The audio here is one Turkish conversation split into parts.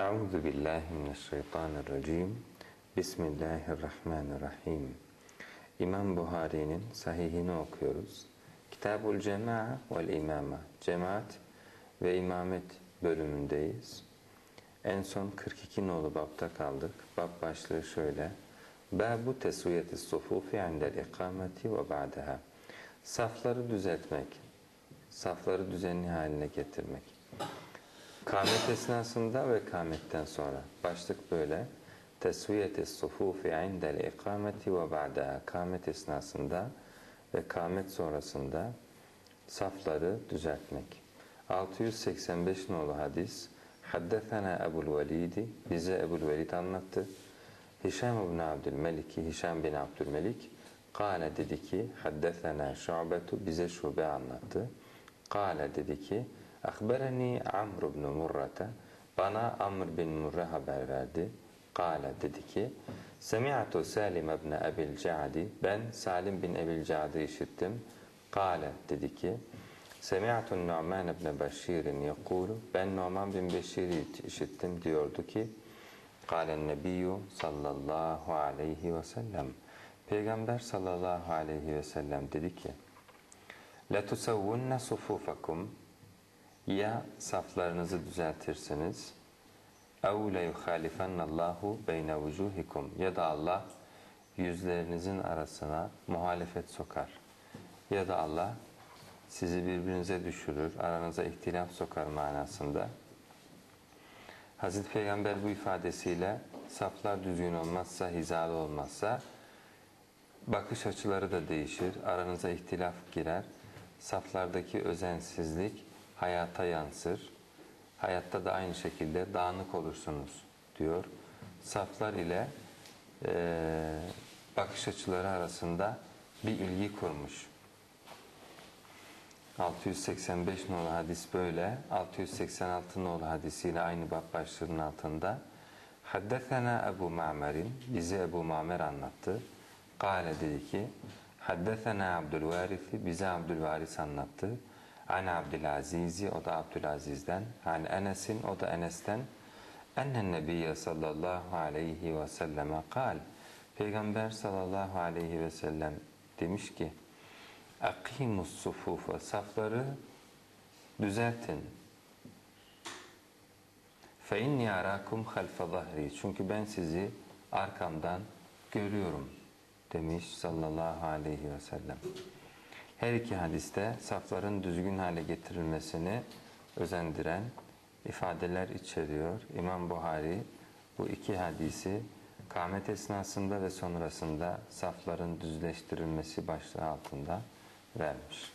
Euzu billahi mineşşeytanirracim. Bismillahirrahmanirrahim. İmam Buhari'nin sahihini okuyoruz. Kitabul Cema'a vel İmama. Cemaat ve İmamet bölümündeyiz. En son 42 nolu babta kaldık. Bab başlığı şöyle. Babu tesviyeti sufufi indel ikameti ve ba'daha. Safları düzeltmek, safları düzenli haline getirmek. Kâmet esnasında ve kâmetten sonra. Başlık böyle. Tesviyeti sufufi indel ikameti ve ba'daha. Kâmet esnasında ve kâmet sonrasında safları düzeltmek. 685 nolu hadis. Haddethena Ebul Velidi. Bize Ebul Velid anlattı. Hişam bin Abdülmelik, Hişam bin Abdülmelik Kale dedi ki, haddethena şu'betu bize şube anlattı. Kale dedi ki, Akbereni Amr bin Murrata bana Amr bin Murre haber verdi. Kale dedi ki, Semi'atu Salim ibn Ebil Ca'di ben Salim bin Ebil Ca'di işittim. Kale dedi ki, Semi'atu Nu'man ibn Beşir'in yekulu ben Nu'man bin Beşir'i işittim diyordu ki, Kâlen nebiyyü sallallahu aleyhi ve sellem. Peygamber sallallahu aleyhi ve sellem dedi ki, لَتُسَوُّنَّ صُفُوفَكُمْ Ya saflarınızı düzeltirsiniz, اَوْ لَيُخَالِفَنَّ اللّٰهُ بَيْنَ وُجُوهِكُمْ Ya da Allah yüzlerinizin arasına muhalefet sokar. Ya da Allah sizi birbirinize düşürür, aranıza ihtilaf sokar manasında Hazreti Peygamber bu ifadesiyle saflar düzgün olmazsa, hizalı olmazsa bakış açıları da değişir, aranıza ihtilaf girer. Saflardaki özensizlik hayata yansır. Hayatta da aynı şekilde dağınık olursunuz diyor. Saflar ile e, bakış açıları arasında bir ilgi kurmuş. 685 nolu hadis böyle. 686 nolu hadisiyle aynı bab başlığının altında. Haddethena Ebu Ma'mer'in bize Ebu Ma'mer anlattı. Kale dedi ki Haddethena Abdülvarisi bize Abdülvaris anlattı. An Abdülazizi o da Abdülaziz'den. An Enes'in o da Enes'ten. Ennen Nebiye sallallahu aleyhi ve selleme kal. Peygamber sallallahu aleyhi ve sellem demiş ki Akimus sufufa safları düzeltin. Fe inni arakum halfa zahri. Çünkü ben sizi arkamdan görüyorum demiş sallallahu aleyhi ve sellem. Her iki hadiste safların düzgün hale getirilmesini özendiren ifadeler içeriyor. İmam Buhari bu iki hadisi kâmet esnasında ve sonrasında safların düzleştirilmesi başlığı altında vermiş.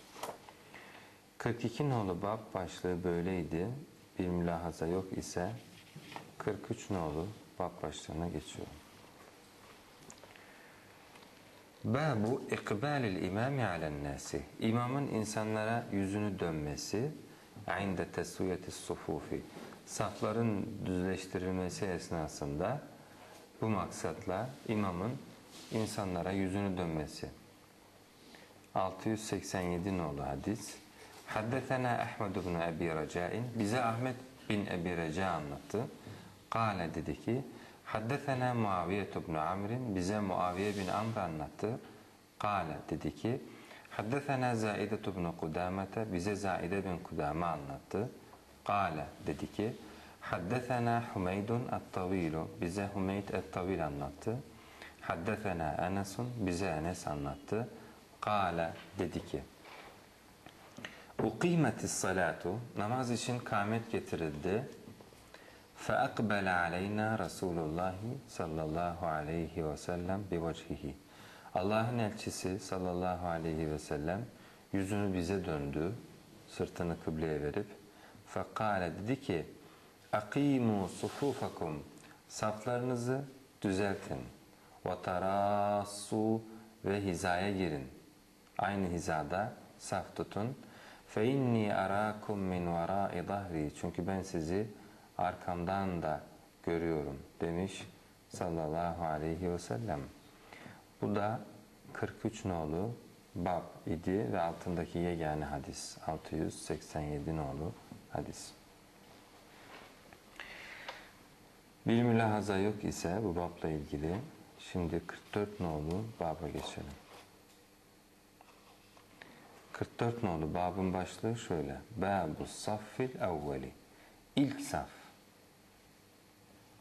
42 nolu bab başlığı böyleydi. Bir mülahaza yok ise 43 nolu bab başlığına geçiyorum. Babu ikbalil imami alen nasi. İmamın insanlara yüzünü dönmesi inde tesviyeti sufufi. Safların düzleştirilmesi esnasında bu maksatla imamın insanlara yüzünü dönmesi. 687 nolu hadis. Haddetena Ahmed bin Ebi Reca'in. Bize Ahmet bin Ebi Reca anlattı. Kale dedi ki Haddetena Muaviye bin Amr'in. Bize Muaviye bin Amr anlattı. Kale dedi ki Haddetena Zaide bin Kudamete. Bize Zaide bin Kudame anlattı. Kale dedi ki Haddetena Humeydun et-Tavilu. Bize Humeyd et-Tavil anlattı. Haddetena Enes'un. Bize Enes anlattı. Kale dedi ki Uqimetis salatu namaz için kâmet getirildi. Feakbele aleyna Resulullah sallallahu aleyhi ve sellem bivecihi. Allah'ın elçisi sallallahu aleyhi ve sellem yüzünü bize döndü, sırtını kıbleye verip fekale dedi ki Akimu sufufakum saflarınızı düzeltin tarassu ve hizaya girin. Aynı hizada saf tutun. İnni arakum min vara'i dahri. Çünkü ben sizi arkamdan da görüyorum demiş sallallahu aleyhi ve sellem. Bu da 43 nolu bab idi ve altındaki yegane hadis 687 nolu hadis. Bir mülahaza yok ise bu babla ilgili şimdi 44 nolu baba geçelim. 44 nolu babın başlığı şöyle. Babu saffil evveli. İlk saf.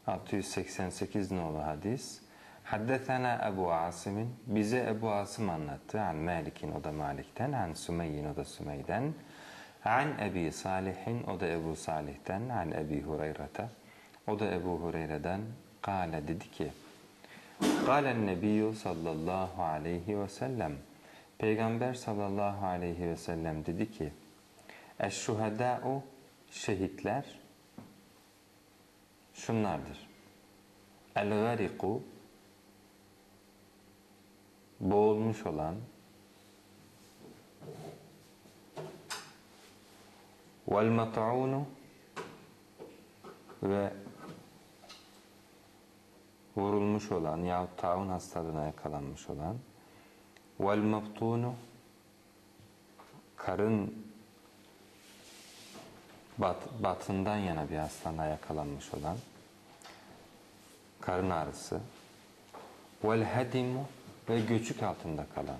688 nolu hadis. Haddetena Ebu Asim'in bize Ebu Asım anlattı. An Malik'in o da Malik'ten. An Sümeyyin o da Sümey'den. An Ebi Salih'in o da Ebu Salih'ten. An Ebi Hureyre'te o da Ebu Hureyre'den. Kale dedi ki Kalen Nebiyyü sallallahu aleyhi ve sellem Peygamber sallallahu aleyhi ve sellem dedi ki Eşşuhedâ'u şehitler şunlardır. El-gariku boğulmuş olan vel mat'unu ve vurulmuş olan yahut taun hastalığına yakalanmış olan vel mabtunu karın bat, batından yana bir hastalığa yakalanmış olan karın ağrısı vel hedimu ve göçük altında kalan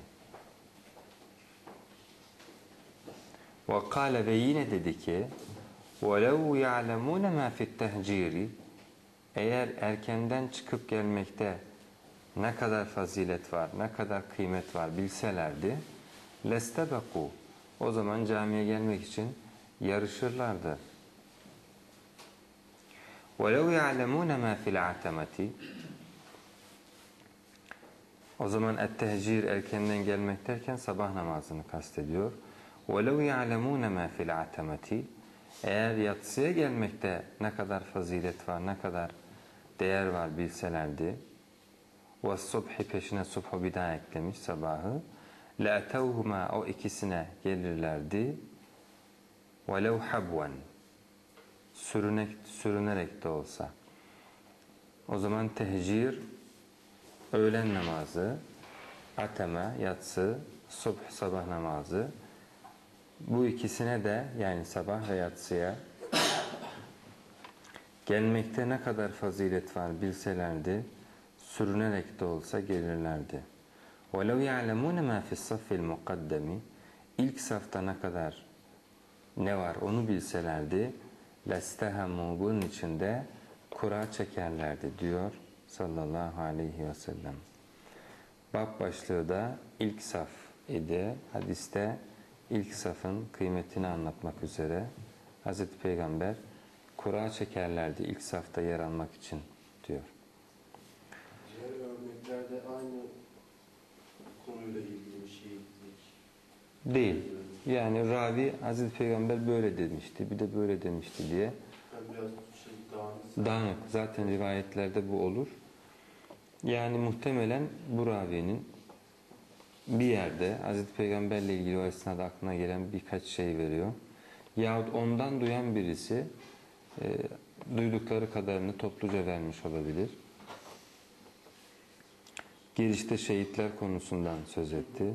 ve kâle ve yine dedi ki وَلَوْ يَعْلَمُونَ مَا فِي التَّهْجِيرِ Eğer erkenden çıkıp gelmekte ne kadar fazilet var, ne kadar kıymet var bilselerdi لَسْتَبَقُوا O zaman camiye gelmek için yarışırlardı. وَلَوْ يَعْلَمُونَ مَا فِي الْعَتَمَةِ O zaman et-tehcir erkenden gelmek derken sabah namazını kastediyor. وَلَوْ يَعْلَمُونَ مَا فِي الْعَتَمَةِ Eğer yatsıya gelmekte ne kadar fazilet var, ne kadar değer var bilselerdi وَالصُّبْحِ peşine subhu bir daha eklemiş sabahı لَاَتَوْهُمَا O ikisine gelirlerdi وَلَوْ حَبْوًا Sürünek, sürünerek de olsa. O zaman tehcir, öğlen namazı, ateme, yatsı, subh, sabah namazı. Bu ikisine de yani sabah ve yatsıya gelmekte ne kadar fazilet var bilselerdi, sürünerek de olsa gelirlerdi. وَلَوْ يَعْلَمُونَ مَا فِي الصَّفِّ الْمُقَدَّمِ İlk safta ne kadar ne var onu bilselerdi lestehemu bunun içinde kura çekerlerdi diyor sallallahu aleyhi ve sellem. Bab başlığı da ilk saf idi. Hadiste ilk safın kıymetini anlatmak üzere Hz. Peygamber kura çekerlerdi ilk safta yer almak için diyor. Diğer örneklerde aynı konuyla ilgili bir şey değil. Değil. Yani ravi Hazreti Peygamber böyle demişti, bir de böyle demişti diye. Şey. Dağınık. Zaten rivayetlerde bu olur. Yani muhtemelen bu ravinin bir yerde Hazreti Peygamberle ilgili o esnada aklına gelen birkaç şey veriyor. Yahut ondan duyan birisi e, duydukları kadarını topluca vermiş olabilir. Girişte şehitler konusundan söz etti.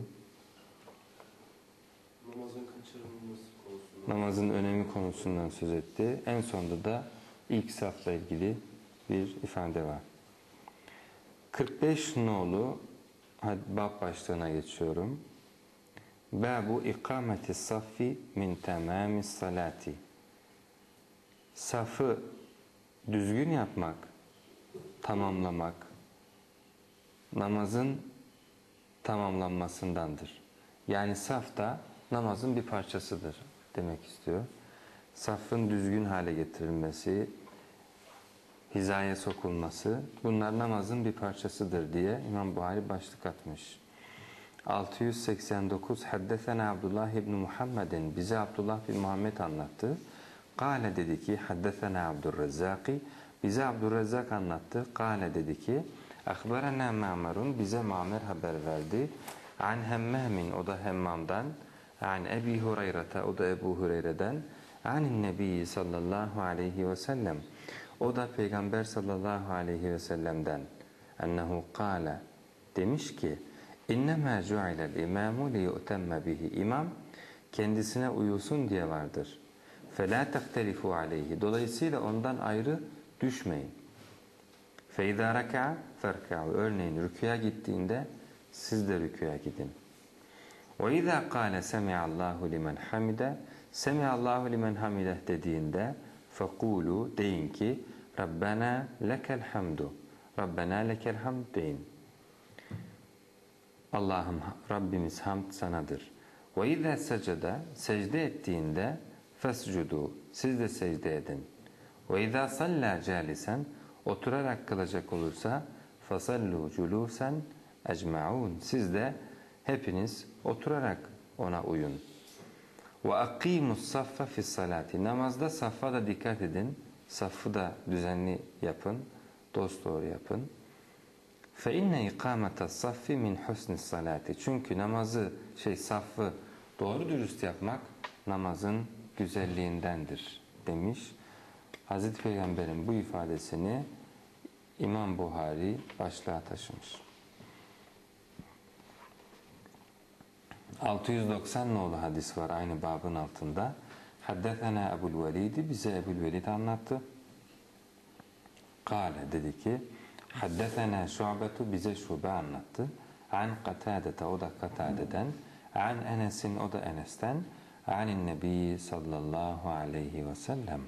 Namazın kaçırılması konusunda. Namazın önemi konusundan söz etti. En sonunda da ilk safla ilgili bir ifade var. 45 nolu bab başlığına geçiyorum. Babu ikameti saffi min tamami salati. Safı düzgün yapmak, tamamlamak namazın tamamlanmasındandır. Yani saf da namazın bir parçasıdır demek istiyor. Safın düzgün hale getirilmesi, hizaya sokulması bunlar namazın bir parçasıdır diye İmam Buhari başlık atmış. 689 Haddesena Abdullah ibn Muhammedin bize Abdullah bin Muhammed anlattı. Kale dedi ki Haddesena Abdurrezzaki bize Abdurrezzak anlattı. Kale dedi ki Akbarana Ma'marun bize Ma'mer haber verdi. An Hemmam'in o da Hemmam'dan An Ebi Hureyre'te o da Ebu Hureyre'den. Anin Nebi sallallahu aleyhi ve sellem. O da Peygamber sallallahu aleyhi ve sellem'den. Ennehu kâle demiş ki İnnemâ cu'ilel imâmu liyu'temme bihi. İmam kendisine uyulsun diye vardır. فَلَا تَخْتَلِفُوا aleyhi. Dolayısıyla ondan ayrı düşmeyin. فَاِذَا رَكَعَ فَرْكَعُ Örneğin rüküya gittiğinde siz de rüküya gidin. وَاِذَا قَالَ سَمِعَ اللّٰهُ لِمَنْ حَمِدَ سَمِعَ اللّٰهُ لِمَنْ حَمِدَ dediğinde فَقُولُوا deyin ki Rabbena lekel hamdu. Rabbena lekel hamd deyin. Allah'ım Rabbimiz hamd sanadır. Ve izâ secede secde ettiğinde fescudu siz de secde edin. Ve izâ sallâ câlisen oturarak kılacak olursa fasallu culusen ecmaun siz de hepiniz oturarak ona uyun. Ve akimus saffa fis salati namazda saffa da dikkat edin. Saffı da düzenli yapın, dosdoğru yapın. Fe inne ikamete saffi min husnis salati. Çünkü namazı şey saffı doğru dürüst yapmak namazın güzelliğindendir demiş. Hazreti Peygamber'in bu ifadesini İmam Buhari başlığa taşımış. 690 nolu hadis var aynı babın altında. Haddetena Ebul Velid'i bize Ebul Velid anlattı. Kale dedi ki Haddetena Şu'betu bize Şube anlattı. An Katadete o da Katade'den. An Enes'in o da Enes'ten. Anin Nebi sallallahu aleyhi ve sellem.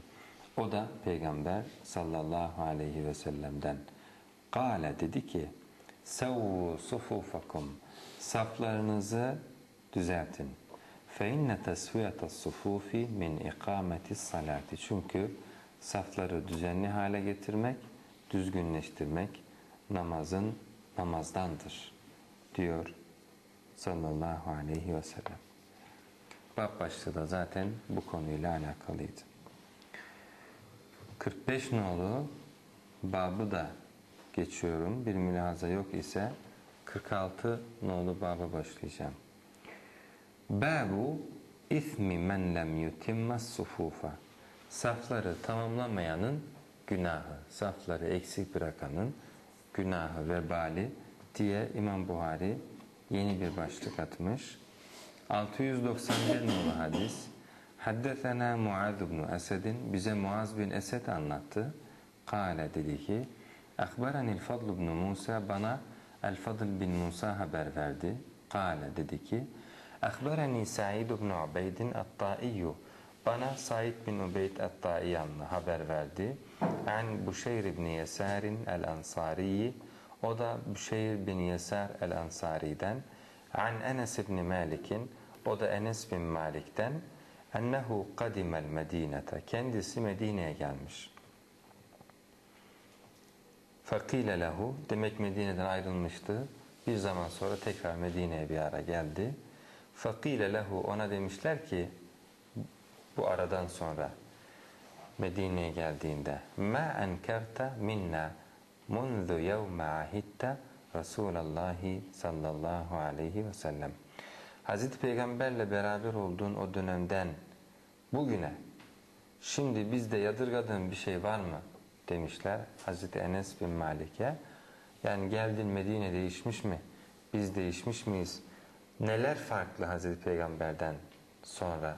O da Peygamber sallallahu aleyhi ve sellem'den. Kale dedi ki Sevvu sufufakum Saflarınızı düzeltin. فَاِنَّ تَسْوِيَةَ الصُّفُوفِ مِنْ اِقَامَةِ الصَّلَاتِ Çünkü safları düzenli hale getirmek, düzgünleştirmek namazın namazdandır diyor sallallahu aleyhi ve sellem. Bab başlığı da zaten bu konuyla alakalıydı. 45 nolu babı da geçiyorum. Bir mülahaza yok ise 46 nolu baba başlayacağım. Babu ismi men lem yutimmas sufufa. Safları tamamlamayanın günahı, safları eksik bırakanın günahı, vebali diye İmam Buhari yeni bir başlık atmış. 691 numaralı hadis. Haddetena Muaz bin Esed'in bize Muaz bin Esed anlattı. Kale dedi ki Akbaranil Fadl bin Musa bana El Fadl bin Musa haber verdi. Kale dedi ki Akbarani Sa'id bin Ubeydin At-Ta'iyyü bana Said bin Ubeyd At-Ta'i haber verdi. An Buşeyr bin Yesarin El-Ansariyi o da Büşeyr bin Yesar el-Ansari'den an Enes bin Malik'in o da Enes bin Malik'ten ennehu kadimel medinete kendisi Medine'ye gelmiş. Fakile lehu demek Medine'den ayrılmıştı. Bir zaman sonra tekrar Medine'ye bir ara geldi. Fakile lehu ona demişler ki bu aradan sonra Medine'ye geldiğinde ma enkerta minna munzu yevme ahitte Resulallahi sallallahu aleyhi ve sellem. Hazreti Peygamberle beraber olduğun o dönemden bugüne şimdi bizde yadırgadığın bir şey var mı? demişler Hazreti Enes bin Malik'e. Yani geldin Medine değişmiş mi? Biz değişmiş miyiz neler farklı Hazreti Peygamber'den sonra